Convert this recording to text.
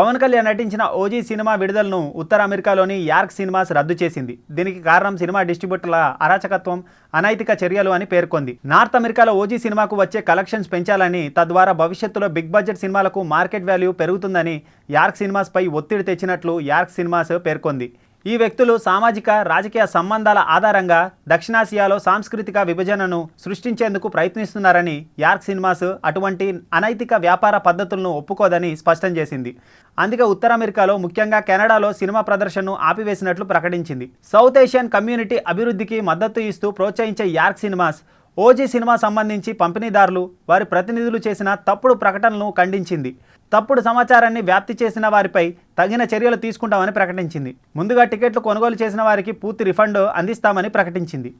పవన్ కళ్యాణ్ నటించిన OG cinema విడుదలను ఉత్తర అమెరికాలోని యార్క్ సినిమాస్ రద్దు చేసింది. దీనికి కారణం సినిమా డిస్ట్రిబ్యూటర్ల అరాచకత్వం అనైతిక చర్యలు అని పేర్కొంది. నార్త్ అమెరికాలో ఓజీ సినిమాకు వచ్చే కలెక్షన్స్ పెంచాలని తద్వారా భవిష్యత్తులో బిగ్ బడ్జెట్ సినిమాలకు మార్కెట్ వాల్యూ పెరుగుతుందని యార్క్ సినిమాస్ పై ఒత్తిడి తెచ్చినట్లు యార్క్ సినిమాస్ పేర్కొంది. ఈ వ్యక్తులు సామాజిక రాజకీయ సంబంధాల ఆధారంగా దక్షిణాసియాలో సాంస్కృతిక విభజనను సృష్టించేందుకు ప్రయత్నిస్తున్నారని యార్క్ సినిమాస్ అటువంటి అనైతిక వ్యాపార పద్ధతులను ఒప్పుకోదని స్పష్టం చేసింది. అందుకే ఉత్తర అమెరికాలో ముఖ్యంగా కెనడాలో సినిమా ప్రదర్శనను ఆపివేసినట్లు ప్రకటించింది. సౌత్ ఏషియన్ కమ్యూనిటీ అభివృద్ధికి మద్దతు ఇస్తూ ప్రోత్సహించే యార్క్ సినిమాస్ ఓజీ సినిమా సంబంధించి పంపిణీదారులు వారి ప్రతినిధులు చేసిన తప్పుడు ప్రకటనలను ఖండించింది. తప్పుడు సమాచారాన్ని వ్యాప్తి చేసిన వారిపై తగిన చర్యలు తీసుకుంటామని ప్రకటించింది. ముందుగా టికెట్లు కొనుగోలు చేసిన వారికి పూర్తి రిఫండ్ అందిస్తామని ప్రకటించింది.